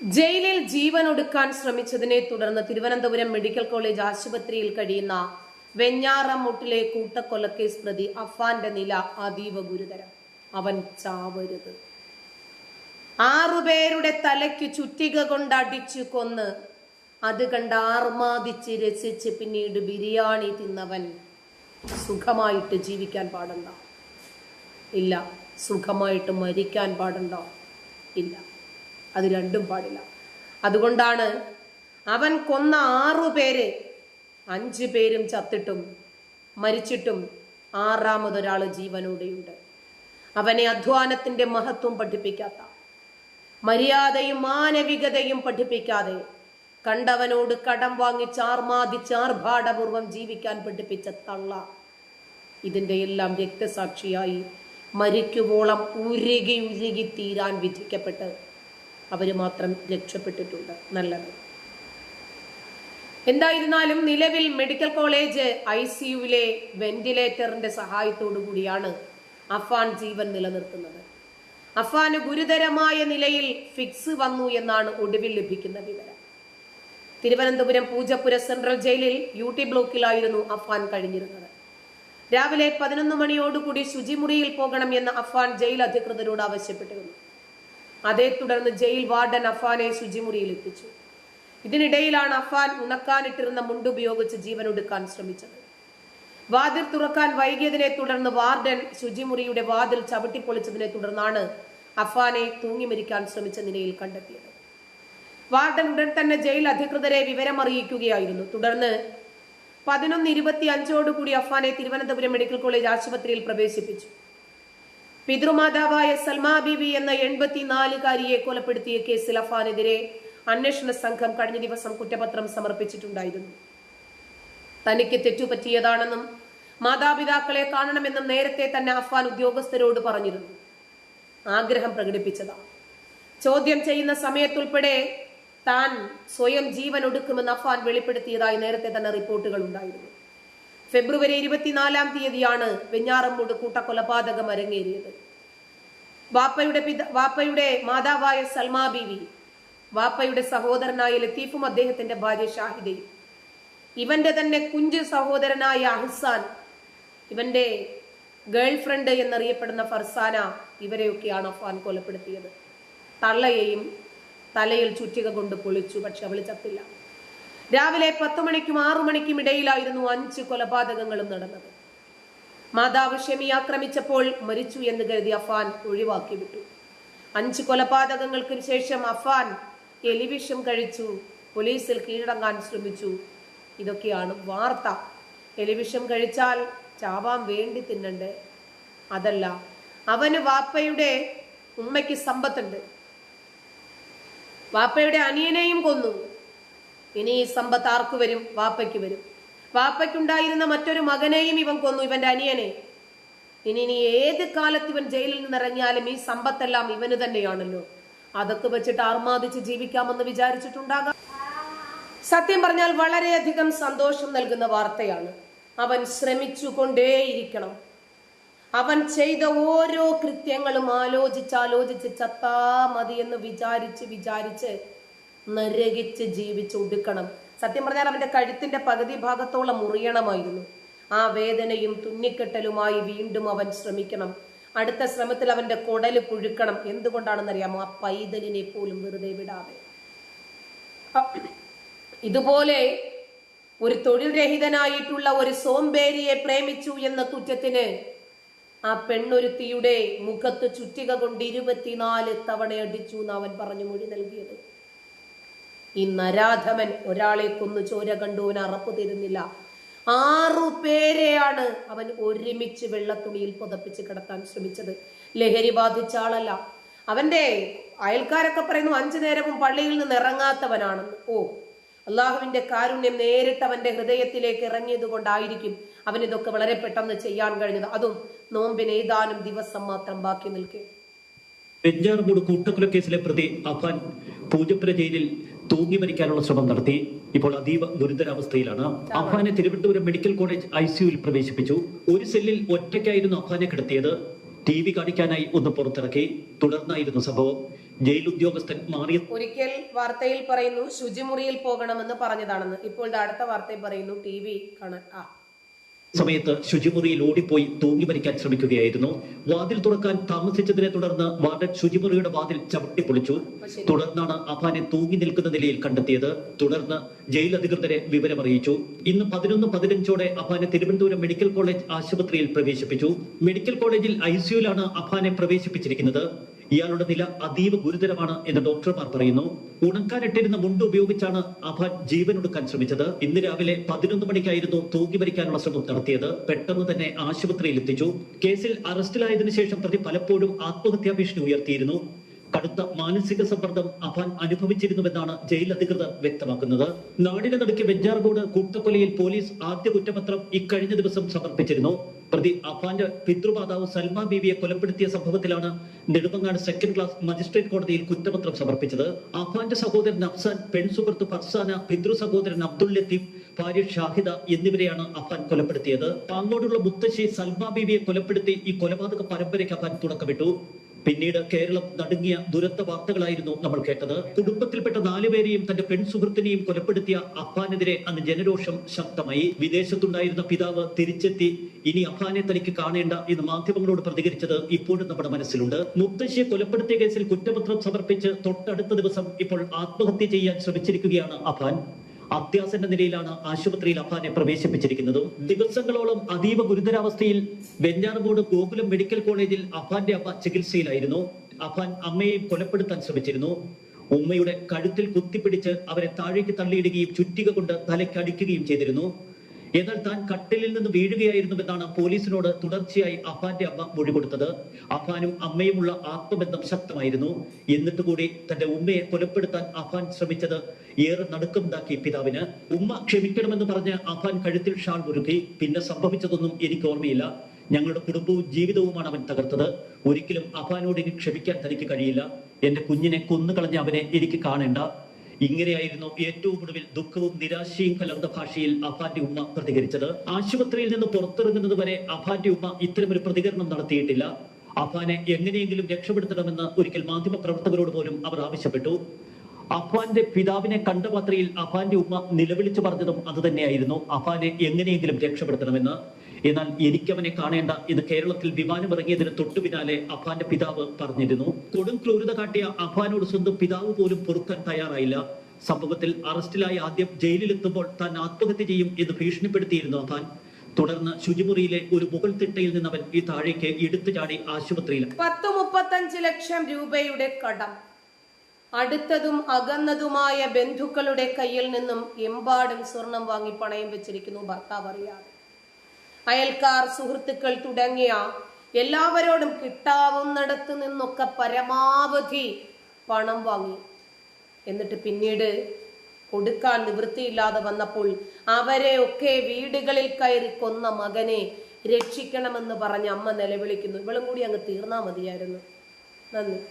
ജയിലിൽ ജീവൻ ഒടുക്കാൻ ശ്രമിച്ചതിനെ തുടർന്ന് Thiruvananthapuram medical college ആശുപത്രിയിൽ കഴിയുന്ന വെഞ്ഞാറമുട്ടിലെ കൂട്ടക്കൊലക്കേസ് പ്രതി അഫാന്റെ നില അതീവ ഗുരുതരം. അവൻ ചാവരുത്. ആറുപേരുടെ തലയ്ക്ക് ചുറ്റിക കൊണ്ട് അടിച്ചു കൊന്ന് അത് കണ്ട് ആർമാദിച്ച് രസിച്ച് പിന്നീട് ബിരിയാണി തിന്നവൻ സുഖമായിട്ട് ജീവിക്കാൻ പാടണ്ട. ഇല്ല സുഖമായിട്ട് മരിക്കാൻ പാടണ്ട. ഇല്ല. അത് രണ്ടും പാടില്ല. അതുകൊണ്ടാണ് അവൻ കൊന്ന ആറു പേര് അഞ്ചു പേരും ചത്തിട്ടും മരിച്ചിട്ടും ആറാമതൊരാൾ ജീവനോടെയുണ്ട്. അവനെ അധ്വാനത്തിന്റെ മഹത്വം പഠിപ്പിക്കാത്ത മര്യാദയും മാനവികതയും പഠിപ്പിക്കാതെ കണ്ടവനോട് കടം വാങ്ങി ചാർമാതി ചാർഭാടപൂർവം ജീവിക്കാൻ പഠിപ്പിച്ച തള്ള ഇതിന്റെ എല്ലാം രക്തസാക്ഷിയായി മരിക്കുവോളം ഉരുകി ഉരുകി തീരാൻ വിധിക്കപ്പെട്ട് അവർ മാത്രം രക്ഷപ്പെട്ടിട്ടുണ്ട്. നല്ലത്. എന്തായിരുന്നാലും നിലവിൽ മെഡിക്കൽ കോളേജ് ഐ സിയുവിലെ വെന്റിലേറ്ററിന്റെ സഹായത്തോടു കൂടിയാണ് അഫാൻ ജീവൻ നിലനിർത്തുന്നത്. അഫാന് ഗുരുതരമായ നിലയിൽ ഫിക്സ് വന്നു എന്നാണ് ഒടുവിൽ ലഭിക്കുന്ന വിവരം. തിരുവനന്തപുരം പൂജപ്പുര സെൻട്രൽ ജയിലിൽ യു ടി ബ്ലോക്കിലായിരുന്നു അഫാൻ കഴിഞ്ഞിരുന്നത്. രാവിലെ പതിനൊന്ന് മണിയോടുകൂടി ശുചിമുറിയിൽ പോകണം എന്ന് അഫാൻ ജയിൽ അധികൃതരോട് ആവശ്യപ്പെട്ടിരുന്നു. അതേ തുടർന്ന് ജയിൽ വാർഡൻ അഫാനെ ശുചിമുറിയിൽ എത്തിച്ചു. ഇതിനിടയിലാണ് അഫാൻ ഉണക്കാനിട്ടിരുന്ന മുണ്ടുപയോഗിച്ച് ജീവൻ ഒടുക്കാൻ ശ്രമിച്ചത്. വാതിൽ തുറക്കാൻ വൈകിയതിനെ തുടർന്ന് വാർഡൻ ശുചിമുറിയുടെ വാതിൽ ചവിട്ടിപ്പൊളിച്ചതിനെ തുടർന്നാണ് അഫാനെ തൂങ്ങി മരിക്കാൻ ശ്രമിച്ച നിലയിൽ കണ്ടെത്തിയത്. വാർഡൻ ഉടൻ തന്നെ ജയിൽ അധികൃതരെ വിവരമറിയിക്കുകയായിരുന്നു. തുടർന്ന് പതിനൊന്ന് ഇരുപത്തി അഞ്ചോടുകൂടി അഫാനെ തിരുവനന്തപുരം മെഡിക്കൽ കോളേജ് ആശുപത്രിയിൽ പ്രവേശിപ്പിച്ചു. പിതൃമാതാവായ സൽമാ ബീവി എന്ന എൺപത്തിനാലുകാരിയെ കൊലപ്പെടുത്തിയ കേസിൽ അഫാനെതിരെ അന്വേഷണ സംഘം കഴിഞ്ഞ ദിവസം കുറ്റപത്രം സമർപ്പിച്ചിട്ടുണ്ടായിരുന്നു. തനിക്ക് തെറ്റുപറ്റിയതാണെന്നും മാതാപിതാക്കളെ കാണണമെന്നും നേരത്തെ തന്നെ അഫാൻ ഉദ്യോഗസ്ഥരോട് പറഞ്ഞിരുന്നു. ആഗ്രഹം പ്രകടിപ്പിച്ചതാ. ചോദ്യം ചെയ്യുന്ന സമയത്തുൾപ്പെടെ താൻ സ്വയം ജീവൻ ഒടുക്കുമെന്ന് അഫാൻ വെളിപ്പെടുത്തിയതായി നേരത്തെ തന്നെ റിപ്പോർട്ടുകൾ ഉണ്ടായിരുന്നു. ഫെബ്രുവരി ഇരുപത്തിനാലാം തീയതിയാണ് വെഞ്ഞാറമ്മൂട് കൂട്ടക്കൊലപാതകം അരങ്ങേറിയത്. വാപ്പയുടെ പിത വാപ്പയുടെ മാതാവായ സൽമാ ബീവി വാപ്പയുടെ സഹോദരനായ ലത്തീഫും അദ്ദേഹത്തിന്റെ ഭാര്യ ഷാഹിദയും ഇവന്റെ തന്നെ കുഞ്ചു സഹോദരനായ അഹ്സാൻ ഇവന്റെ ഗേൾഫ്രണ്ട് എന്നറിയപ്പെടുന്ന ഫർസാന ഇവരെയൊക്കെയാണ് അഫാൻ കൊലപ്പെടുത്തിയത്. തള്ളയെയും തലയിൽ ചുറ്റിക കൊണ്ട് പൊളിച്ചു പക്ഷെ അവൾ ചത്തില്ല. രാവിലെ പത്ത് മണിക്കും ആറു മണിക്കും ഇടയിലായിരുന്നു അഞ്ച് കൊലപാതകങ്ങളും നടന്നത്. മാതാവ് ഷെമി ആക്രമിച്ചപ്പോൾ മരിച്ചു എന്ന് കരുതി അഫാൻ ഒഴിവാക്കി വിട്ടു. അഞ്ച് കൊലപാതകങ്ങൾക്ക് ശേഷം അഫാൻ എലിവിഷം കഴിച്ചു പോലീസിൽ കീഴടങ്ങാൻ ശ്രമിച്ചു. ഇതൊക്കെയാണ് വാർത്ത. എലിവിഷം കഴിച്ചാൽ ചാവാൻ വേണ്ടി തിന്നണ്ടേ? അതല്ല അവന് വാപ്പയുടെ ഉമ്മയ്ക്ക് സമ്പത്തുണ്ട്. വാപ്പയുടെ അനിയനെയും കൊന്നു. ഇനി ഈ സമ്പത്ത് ആർക്ക് വരും? വാപ്പയ്ക്ക് വരും. വാപ്പയ്ക്കുണ്ടായിരുന്ന മറ്റൊരു മകനെയും ഇവൻ കൊന്നു ഇവന്റെ അനിയനെ. ഇനി ഇനി ഏത് കാലത്ത് ഇവൻ ജയിലിൽ നിന്ന് ഇറങ്ങിയാലും ഈ സമ്പത്തെല്ലാം ഇവന് തന്നെയാണല്ലോ. അതൊക്കെ വെച്ചിട്ട് ആർമാദിച്ച് ജീവിക്കാമെന്ന് വിചാരിച്ചിട്ടുണ്ടാകാം. സത്യം പറഞ്ഞാൽ വളരെയധികം സന്തോഷം നൽകുന്ന വാർത്തയാണ്. അവൻ ശ്രമിച്ചു കൊണ്ടേയിരിക്കണം അവൻ ചെയ്ത ഓരോ കൃത്യങ്ങളും ആലോചിച്ച് ആലോചിച്ച് ചത്താ മതി എന്ന് വിചാരിച്ച് വിചാരിച്ച് നരകിച്ച് ജീവിച്ച് ഒടുക്കണം. സത്യം പറഞ്ഞാൽ അവന്റെ കഴുത്തിന്റെ പകുതി ഭാഗത്തോളം മുറിയണമായിരുന്നു. ആ വേദനയും തുന്നിക്കെട്ടലുമായി വീണ്ടും അവൻ ശ്രമിക്കണം. അടുത്ത ശ്രമത്തിൽ അവന്റെ കൊടൽ പുഴുക്കണം. എന്തുകൊണ്ടാണെന്നറിയാമോ? ആ പൈതലിനെ പോലും വെറുതെ വിടാതെ. ഇതുപോലെ ഒരു തൊഴിൽ രഹിതനായിട്ടുള്ള ഒരു സോംബേരിയെ പ്രേമിച്ചു എന്ന കുറ്റത്തിന് ആ പെണ്ണൊരുത്തിയുടെ മുഖത്ത് ചുറ്റിക കൊണ്ട് ഇരുപത്തിനാല് തവണ അടിച്ചു എന്ന് അവൻ പറഞ്ഞു മൊഴി നൽകിയത്. ഈ നരാധമൻ ഒരാളെ കൊന്നു ചോര കണ്ടുവൻ അറപ്പ് തരുന്നില്ല. ആറു പേരെയാണ് അവൻ ഒരുമിച്ച് വെള്ളത്തുണിയിൽ പുതപ്പിച്ച് കിടത്താൻ ശ്രമിച്ചത്. ലഹരി ബാധിച്ച ആളല്ല. അവന്റെ അയൽക്കാരൊക്കെ പറയുന്നു അഞ്ചു നേരവും പള്ളിയിൽ നിന്ന് ഇറങ്ങാത്തവനാണെന്ന്. ഓ അള്ളാഹുവിന്റെ കാരുണ്യം നേരിട്ട് അവന്റെ ഹൃദയത്തിലേക്ക് ഇറങ്ങിയത് കൊണ്ടായിരിക്കും അവൻ ഇതൊക്കെ വളരെ പെട്ടെന്ന് ചെയ്യാൻ കഴിഞ്ഞത്. അതും നോമ്പിന് ഏതാനും ദിവസം മാത്രം ബാക്കി നിൽക്കേ. നിൽക്കെ വെഞ്ഞാറമൂട് കൂട്ടക്കൊലക്കേസിലെ പ്രതി അഫാൻ പൂജപ്പുര ജയിലിൽ തൂങ്ങി മരിക്കാനുള്ള ശ്രമം നടത്തി ഇപ്പോൾ അതീവ ദുരിതരാവസ്ഥയിലാണ് അഫാനെ തിരുവനന്തപുരം മെഡിക്കൽ കോളേജ് ഐ സിയുയിൽ പ്രവേശിപ്പിച്ചു. ഒരു സെല്ലിൽ ഒറ്റയ്ക്കായിരുന്നു അഫാനെ കിടത്തിയത്. ടി വി കാണിക്കാനായി ഒന്ന് പുറത്തിറക്കി. തുടർന്നായിരുന്നു സംഭവം. ജയിൽ ഉദ്യോഗസ്ഥൻ മാറിയ ഒരിക്കൽ വാർത്തയിൽ പറയുന്നു ശുചിമുറിയിൽ പോകണമെന്ന് പറഞ്ഞതാണെന്ന്. ഇപ്പോൾ അടുത്ത വാർത്തയിൽ പറയുന്നു ടി വി കാണാൻ സമയത്ത് ശുചിമുറിയിൽ ഓടിപ്പോയി തൂങ്ങി മരിക്കാൻ ശ്രമിക്കുകയായിരുന്നു. വാതിൽ തുറക്കാൻ താമസിച്ചതിനെ തുടർന്ന് വാർഡൻ ശുചിമുറിയുടെ വാതിൽ ചവിട്ടി പൊളിച്ചു. തുടർന്നാണ് അഫാനെ തൂങ്ങി നിൽക്കുന്ന നിലയിൽ കണ്ടെത്തിയത്. തുടർന്ന് ജയിൽ അധികൃതരെ വിവരമറിയിച്ചു. ഇന്ന് പതിനൊന്ന് പതിനഞ്ചോടെ അഫാനെ തിരുവനന്തപുരം മെഡിക്കൽ കോളേജ് ആശുപത്രിയിൽ പ്രവേശിപ്പിച്ചു. മെഡിക്കൽ കോളേജിൽ ഐസിയുലാണ് അഫാനെ പ്രവേശിപ്പിച്ചിരിക്കുന്നത്. ഇയാളുടെ നില അതീവ ഗുരുതരമാണ് എന്ന് ഡോക്ടർമാർ പറയുന്നു. ഉണക്കാനിട്ടിരുന്ന മുണ്ട് ഉപയോഗിച്ചാണ് അഭ ജീവനൊടുക്കാൻ ശ്രമിച്ചത്. ഇന്ന് രാവിലെ പതിനൊന്ന് മണിക്കായിരുന്നു തൂക്കി മരിക്കാനുള്ള ശ്രമം നടത്തിയത്. പെട്ടെന്ന് തന്നെ ആശുപത്രിയിൽ എത്തിച്ചു. കേസിൽ അറസ്റ്റിലായതിനു ശേഷം പ്രതി പലപ്പോഴും ആത്മഹത്യാ ഭീഷണി ഉയർത്തിയിരുന്നു. കടുത്ത മാനസിക സമ്മർദ്ദം അഫാൻ അനുഭവിച്ചിരുന്നുവെന്നാണ് ജയിൽ അധികൃതർ വ്യക്തമാക്കുന്നത്. നാടിനെ നടുക്കിയ വെഞ്ചാർകോട് കൂട്ടക്കൊലയിൽ പോലീസ് ആദ്യ കുറ്റപത്രം ഇക്കഴിഞ്ഞ ദിവസം സമർപ്പിച്ചിരുന്നു. പ്രതി അഫാന്റെ പിതൃമാതാവ് സൽമ ബീവിയെ കൊലപ്പെടുത്തിയ സംഭവത്തിലാണ് നെടുമങ്ങാട് സെക്കൻഡ് ക്ലാസ് മജിസ്ട്രേറ്റ് കോടതിയിൽ കുറ്റപത്രം സമർപ്പിച്ചത്. അഫാന്റെ സഹോദരൻ അഫ്സാൻ പെൺസുഹൃത്ത് ഫർസാന പിതൃ സഹോദരൻ അബ്ദുൽ ലത്തീഫ് ഭാര്യ ഷാഹിദ എന്നിവരെയാണ് അഫാൻ കൊലപ്പെടുത്തിയത്. പാങ്ങോടുള്ള മുത്തശ്ശി സൽമ ബീവിയെ കൊലപ്പെടുത്തി ഈ കൊലപാതക പരമ്പരയ്ക്ക് അഫാൻ തുടക്കമിട്ടു. പിന്നീട് കേരളം നടുങ്ങിയ ദുരന്ത വാർത്തകളായിരുന്നു നമ്മൾ കേട്ടത്. കുടുംബത്തിൽപ്പെട്ട നാലുപേരെയും തന്റെ പെൺസുഹൃത്തിനെയും കൊലപ്പെടുത്തിയ അഫാനെതിരെ അന്ന് ജനരോഷം ശക്തമായി. വിദേശത്തുണ്ടായിരുന്ന പിതാവ് തിരിച്ചെത്തി. ഇനി അഫാനെ തനിക്ക് കാണേണ്ട എന്ന് മാധ്യമങ്ങളോട് പ്രതികരിച്ചത് ഇപ്പോഴും നമ്മുടെ മനസ്സിലുണ്ട്. മുത്തശ്ശിയെ കൊലപ്പെടുത്തിയ കേസിൽ കുറ്റപത്രം സമർപ്പിച്ച് തൊട്ടടുത്ത ദിവസം ഇപ്പോൾ ആത്മഹത്യ ചെയ്യാൻ ശ്രമിച്ചിരിക്കുകയാണ് അഫാൻ അത്യാസന്ന നിലയിലാണ് ആശുപത്രിയിൽ അഫാനെ പ്രവേശിപ്പിച്ചിരിക്കുന്നത്. ദിവസങ്ങളോളം അതീവ ഗുരുതരാവസ്ഥയിൽ വെഞ്ഞാറമൂട് ഗോകുലം മെഡിക്കൽ കോളേജിൽ അഫാന്റെ അമ്മ ചികിത്സയിലായിരുന്നു. അഫാൻ അമ്മയെ കൊലപ്പെടുത്താൻ ശ്രമിച്ചിരുന്നു. ഉമ്മയുടെ കഴുത്തിൽ കുത്തിപ്പിടിച്ച് അവരെ താഴേക്ക് തള്ളിയിടുകയും ചുറ്റിക കൊണ്ട് തലയ്ക്കടിക്കുകയും ചെയ്തിരുന്നു. എന്നാൽ താൻ കട്ടിലിൽ നിന്ന് വീഴുകയായിരുന്നു എന്നാണ് പോലീസിനോട് തുടർച്ചയായി അഫാന്റെ അമ്മ മൊഴി കൊടുത്തത്. അഫാനും അമ്മയുമുള്ള ആത്മബന്ധം ശക്തമായിരുന്നു. എന്നിട്ട് കൂടി തന്റെ ഉമ്മയെ കൊലപ്പെടുത്താൻ അഫാൻ ശ്രമിച്ചത് ഏറെ നടുക്കമുണ്ടാക്കി പിതാവിന്. ഉമ്മ ക്ഷമിക്കണമെന്ന് പറഞ്ഞ് അഫാൻ കഴുത്തിൽ ഷാൾ മുറുക്കി. പിന്നെ സംഭവിച്ചതൊന്നും എനിക്ക് ഓർമ്മയില്ല. ഞങ്ങളുടെ കുടുംബവും ജീവിതവുമാണ് അവൻ തകർത്തത്. ഒരിക്കലും അഫാനോട് ഇനി ക്ഷമിക്കാൻ തനിക്ക് കഴിയില്ല. എന്റെ കുഞ്ഞിനെ കൊന്നുകളഞ്ഞ അവനെ എനിക്ക് കാണേണ്ട. ഇങ്ങനെയായിരുന്നു ഏറ്റവും ഒടുവിൽ ദുഃഖവും നിരാശയും കലർന്ന ഭാഷയിൽ അഫാന്റെ ഉമ്മ പ്രതികരിച്ചത്. ആശുപത്രിയിൽ നിന്ന് പുറത്തിറങ്ങുന്നത് വരെ അഫാന്റെ ഉമ്മ ഇത്തരമൊരു പ്രതികരണം നടത്തിയിട്ടില്ല. അഫാനെ എങ്ങനെയെങ്കിലും രക്ഷപ്പെടുത്തണമെന്ന് ഒരിക്കൽ മാധ്യമ പ്രവർത്തകരോട് പോലും അവർ ആവശ്യപ്പെട്ടു. അഫാന്റെ പിതാവിനെ കണ്ട മാത്രയിൽ അഫാന്റെ ഉമ്മ നിലവിളിച്ചു പറഞ്ഞതും അതുതന്നെയായിരുന്നു. അഫാനെ എങ്ങനെയെങ്കിലും രക്ഷപ്പെടുത്തണമെന്ന്. എന്നാൽ എനിക്കവനെ കാണേണ്ട ഇത് കേരളത്തിൽ വിമാനമിറങ്ങിയതിന് തൊട്ടു പിന്നാലെ അഫാന്റെ പിതാവ് പറഞ്ഞിരുന്നു. കൊടും ക്രൂരത കാട്ടിയ അഫാനോട് സ്വന്തം പിതാവ് പോലും പൊറുക്കാൻ തയ്യാറായില്ല. സംഭവത്തിൽ അറസ്റ്റിലായി ആദ്യം ജയിലിലെത്തുമ്പോൾ താൻ ആത്മഹത്യ ചെയ്യും എന്ന് ഭീഷണിപ്പെടുത്തിയിരുന്നു അഫാൻ തുടർന്ന് ശുചിമുറിയിലെ ഒരു മുകൾ തിട്ടയിൽ നിന്ന് അവൻ ഈ താഴേക്ക് എടുത്തു ചാടി ആശുപത്രിയിൽ പത്ത് മുപ്പത്തഞ്ച് ലക്ഷം രൂപയുടെ കടം. അടുത്തതും അകന്നതുമായ ബന്ധുക്കളുടെ കയ്യിൽ നിന്നും എമ്പാടും സ്വർണം വാങ്ങി പണയം വെച്ചിരിക്കുന്നു ഭർത്താവ് അറിയാതെ. അയൽക്കാർ സുഹൃത്തുക്കൾ തുടങ്ങിയ എല്ലാവരോടും കിട്ടാവുന്നിടത്ത് നിന്നൊക്കെ പരമാവധി പണം വാങ്ങി. എന്നിട്ട് പിന്നീട് കൊടുക്കാൻ നിവൃത്തിയില്ലാതെ വന്നപ്പോൾ അവരെ ഒക്കെ വീടുകളിൽ കയറി കൊന്ന മകനെ രക്ഷിക്കണമെന്ന് പറഞ്ഞ് അമ്മ നിലവിളിക്കുന്നു. ഇവളും കൂടി അങ്ങ് തീർന്നാ മതിയായിരുന്നു. നന്ദി.